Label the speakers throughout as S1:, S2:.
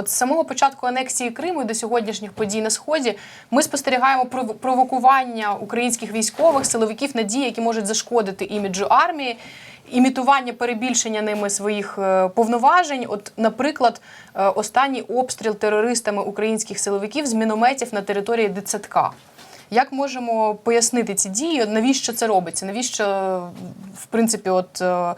S1: От з самого початку анексії Криму до сьогоднішніх подій на сході ми спостерігаємо пров- провокування українських військових силовиків на дії, які можуть зашкодити іміджу армії. Імітування перебільшення ними своїх е, повноважень. От, наприклад, е, останній обстріл терористами українських силовиків з мінометів на території дитсадка. Як можемо пояснити ці дії? Навіщо це робиться? Навіщо, в принципі, от е,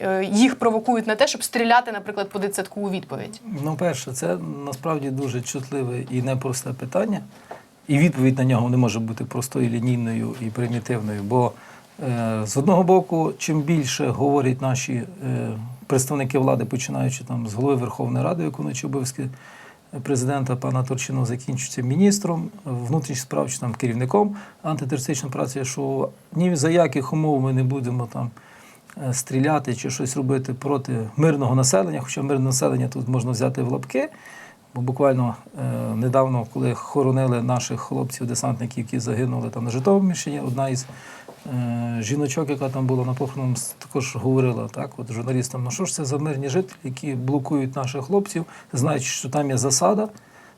S1: е, їх провокують на те, щоб стріляти, наприклад, по дитсадку у відповідь?
S2: Ну, перше, це насправді дуже чутливе і непросте питання. І відповідь на нього не може бути простою, лінійною і примітивною. Бо е, з одного боку, чим більше говорять наші е, представники влади, починаючи там з голови Верховної Ради, виконуючи обов'язки президента пана Турчинова, закінчується міністром внутрішніх справ чи там керівником антитерористичної праці, що ні за яких умов ми не будемо там е, стріляти чи щось робити проти мирного населення, хоча мирне населення тут можна взяти в лапки. Бо буквально е, недавно, коли хоронили наших хлопців-десантників, які загинули там на Житомирщині, одна із жіночок, яка там була на похороному, с- також говорила так, от журналістам, ну що ж це за мирні жителі, які блокують наших хлопців, знаючи, що там є засада,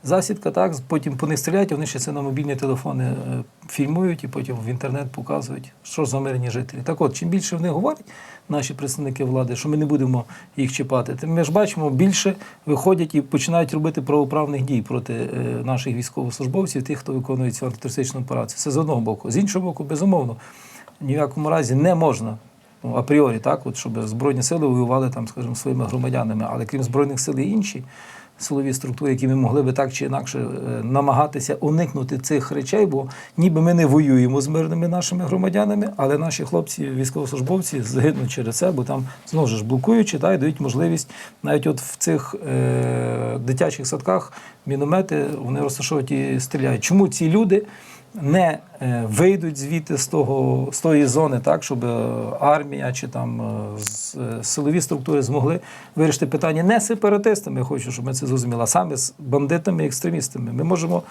S2: засідка, так, потім по них стріляють, вони ще це на мобільні телефони е, фільмують і потім в інтернет показують, що ж за мирні жителі. Так от, чим більше вони говорять, наші представники влади, що ми не будемо їх чіпати, тим ми ж бачимо, більше виходять і починають робити правоправних дій проти е, наших військовослужбовців, тих, хто виконує цю антитерористичну операцію. Це з одного боку. З іншого боку, безумовно, ні в якому разі не можна. Ну, апріорі, так, от, щоб Збройні сили воювали там, скажімо, своїми громадянами, але крім Збройних сил і інші силові структури, які ми могли би так чи інакше е, намагатися уникнути цих речей, бо ніби ми не воюємо з мирними нашими громадянами, але наші хлопці, військовослужбовці, загинуть через це, бо там знову ж блокуючи, та, і дають можливість навіть от в цих е, дитячих садках міномети вони розташовують і стріляють. Чому ці люди? Не е, вийдуть звідти з того з тої зони, так щоб е, армія чи там е, силові структури змогли вирішити питання не сепаратистами. Я хочу, щоб ми це зрозуміли, а саме з бандитами і екстремістами. Ми можемо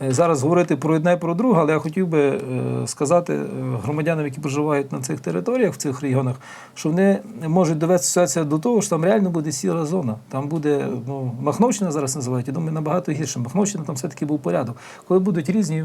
S2: зараз говорити про одне і про друге, але я хотів би сказати громадянам, які проживають на цих територіях, в цих регіонах, що вони можуть довести ситуацію до того, що там реально буде сіра зона. Там буде ну, Махновщина зараз називають, я думаю, набагато гірше. Махновщина там все-таки був порядок. Коли будуть різні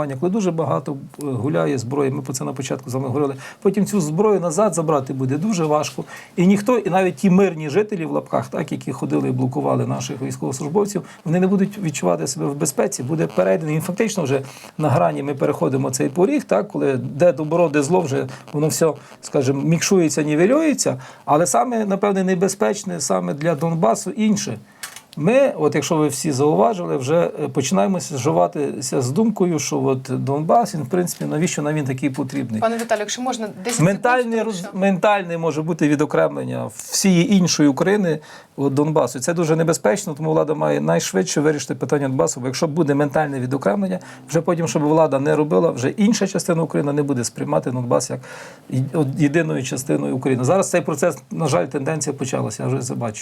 S2: бандформування, коли дуже багато е, гуляє зброї, ми про це на початку з вами говорили. Потім цю зброю назад забрати буде дуже важко. І ніхто, і навіть ті мирні жителі в лапках, так, які ходили і блокували наших військовослужбовців, вони не будуть відчувати себе в безпеці. Буде перейдений. І фактично вже на грані ми переходимо цей поріг, так, коли де добро, де зло, вже воно все, скажімо, мікшується, нівелюється. Але саме, напевне, небезпечне саме для Донбасу інше. Ми, от якщо ви всі зауважили, вже е, починаємо зживатися з думкою, що от Донбас, він, в принципі, навіщо нам він такий потрібний?
S1: Пане Віталію, якщо можна 10
S2: Ментальне,
S1: секунд,
S2: роз... ментальне може бути відокремлення всієї іншої України від Донбасу. Це дуже небезпечно, тому влада має найшвидше вирішити питання Донбасу. Бо якщо буде ментальне відокремлення, вже потім, щоб влада не робила, вже інша частина України не буде сприймати Донбас як єдиною частиною України. Зараз цей процес, на жаль, тенденція почалася. Я вже це бачу.